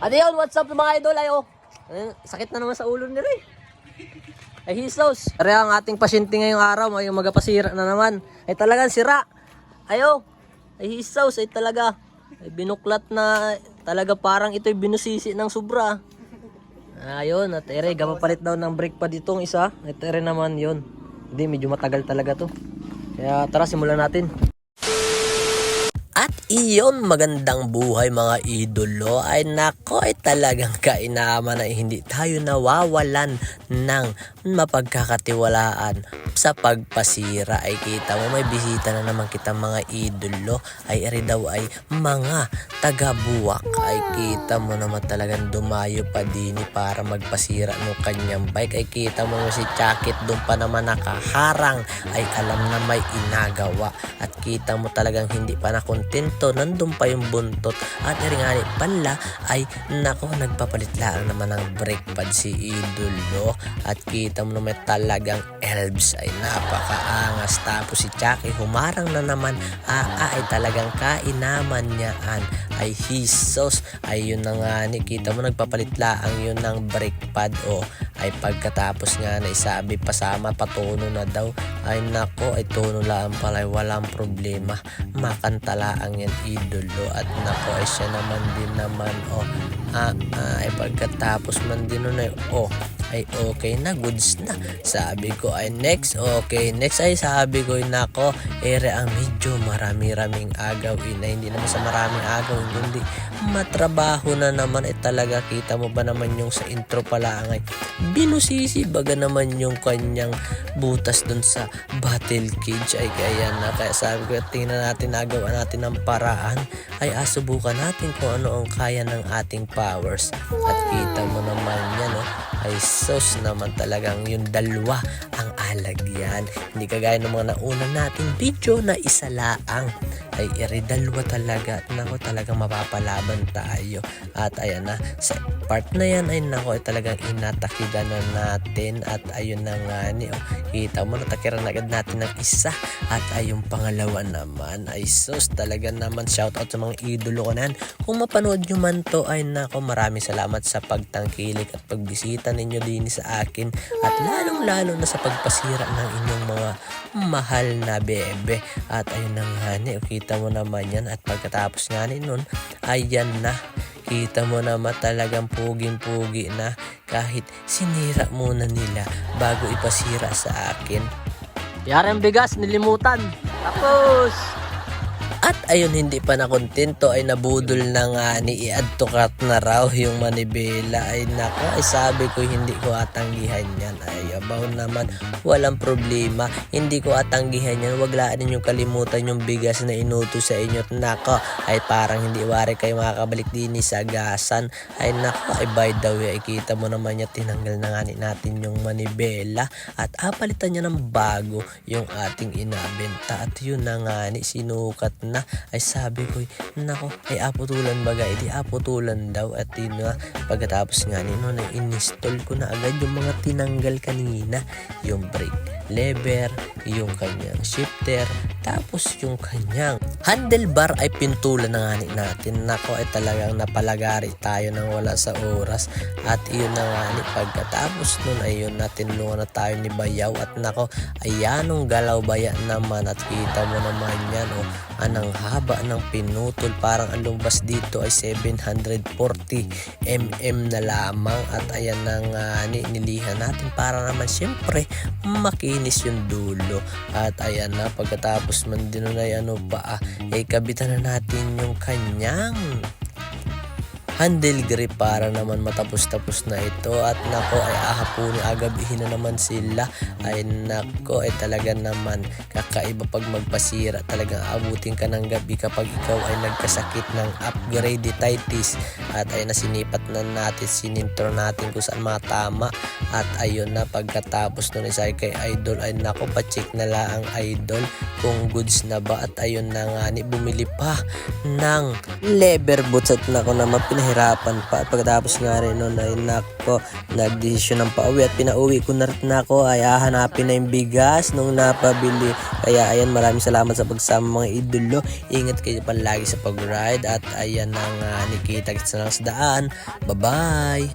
Ano yun? What's up mga idol? Ayo. Ayun, Sakit na naman sa ulo nila eh. Ay hisos. Kaya ang ating pasyente ngayong araw, may magapasira na naman. Ay talagang sira. Ayo. Ay hisos. Ay talaga. Ay binuklat na talaga parang ito'y binusisi ng sobra. Ayun, at ere, gapapalit daw ng brake pad itong isa. At ere naman yun. Hindi, medyo matagal talaga to. Kaya tara, simulan natin. Iyon, magandang buhay mga idolo. Ay nako, ay talagang kainaman na hindi tayo nawawalan ng mapagkakatiwalaan sa pagpasira. Ay kita mo, may bisita na naman kita mga idolo. Ay eri daw ay mga taga-buwak. Ay kita mo naman talagang dumayo pa din para magpasira ng kanyang bike. Ay kita mo si Chakit doon pa naman nakaharang. Ay alam na may inagawa. At kita mo talagang hindi pa nakontento. Nandun pa yung buntot. At iringani pala ay nako nagpapalit lang naman ng brake pad si Idolo. At kita mo naman talagang elves ay napakaangas. Tapos si Chucky humarang na naman. Aa ay talagang kainaman niyaan ay hisos. Ay yun na nga ni kita mo nagpapalit lang yun ng brake pad o ay pagkatapos nga na isabi pasama patuno na daw ay nako ay tono lang pala walang problema makantalaan yan idolo. At nako ay siya naman din naman o ah, ah, ay pagkatapos man din nun ay oh ay okay na goods na. Sabi ko ay next okay next ay sabi ko nako ere ang medyo marami-raming agaw ina hindi naman sa maraming agaw hindi matrabaho na naman. Ay talaga kita mo ba naman yung sa intro pala ay binusisi baga naman yung kanyang butas dun sa battle cage ay kaya na kaya sabi ko tingnan natin nagawa natin ng paraan. Ay asubukan natin kung ano ang kaya ng ating powers. At kita mo naman yan no ay sos naman talagang yung dalawa ang alagyan hindi kagaya ng mga nauna nating video na isa laang. Ay iridalwa talaga. At nako talagang mapapalaban tayo. At ayan na sa part na yan ay nako ay talagang inatakidan na natin. At ayun na nga ni oh, kita mo natakiran agad natin ng isa. At ayun pangalawa naman. Ay sus talaga naman. Shout out sa mga idolo ko na yan. Kung mapanood nyo man to ay nako maraming salamat sa pagtangkilik at pagbisita ninyo din sa akin. At lalong lalo na sa pagpasira ng inyong mga mahal na bebe at ayun na nga ni kita mo naman yan at pagkatapos nga ni nun ayan na Kita mo naman talagang puging-pugi na kahit sinira muna nila bago ipasira sa akin. Yari ang bigas, nilimutan. Tapos! At ayun, hindi pa nakontento ay nabudol na nga ni i-add to cart na raw yung manibela. Ay nako, ay sabi ko hindi ko atanggihan yan. Ay abaw naman, walang problema. Hindi ko atanggihan yan. Huwag laan ninyong kalimutan yung bigas na inuto sa inyo. At nako, ay parang hindi wari kayo makakabalik din sa gasan. Ay nako, ay by the way, ay kita mo naman niya tinanggal na nga ni natin yung manibela. At apalitan niya ng bago yung ating inabenta. At yun na nga ni sinukat na ay sabi ko nako ay aputulan baga edi aputulan daw. At yun nga pagkatapos nga nino na install ko na agad yung mga tinanggal kanina. Yung brake lever yung kanyang shifter tapos yung kanyang handlebar ay pintulan na nga ni natin. Nako ay talagang napalagari tayo nang wala sa oras. At iyon na nga ni pagkatapos nun ay yun natin na tayo ni Bayaw. At nako ayanong galaw baya naman. At kita mo naman yan o anang haba ng pinutol. Parang ang lumbas dito ay 740 mm na lamang. At ayan na nga ni nilihan natin para naman syempre makinis yung dulo. At ayan na pagkatapos man din ay ano pa ah, ay kabitan na natin yung kanyang handle grip para naman matapos-tapos na ito. At nako ay ahapuni agabihin na naman sila. Ay nako ay talaga naman kakaiba pag magpasira. Talagang abutin ka ng gabi kapag ikaw ay nagkasakit ng upgraditis at ay nasinipat na natin sinintro natin kung saan matama. At ayun na pagkatapos nun isa kay idol. Ay nako pa-check na lang ang idol kung goods na ba. At ayun na nga ni bumili pa ng lever boots. At nako naman pinahi nahirapan pa. At pagkatapos nga rin nun ay nako, nagdesisyon ng pauwi at pinauwi ko na rin ako ay hahanapin na yung bigas nung napabili. Kaya ayan, maraming salamat sa pagsama mga idolo. Ingat kayo palagi sa pag-ride at ayan ang uh, Nikita kita sa daan. Bye-bye!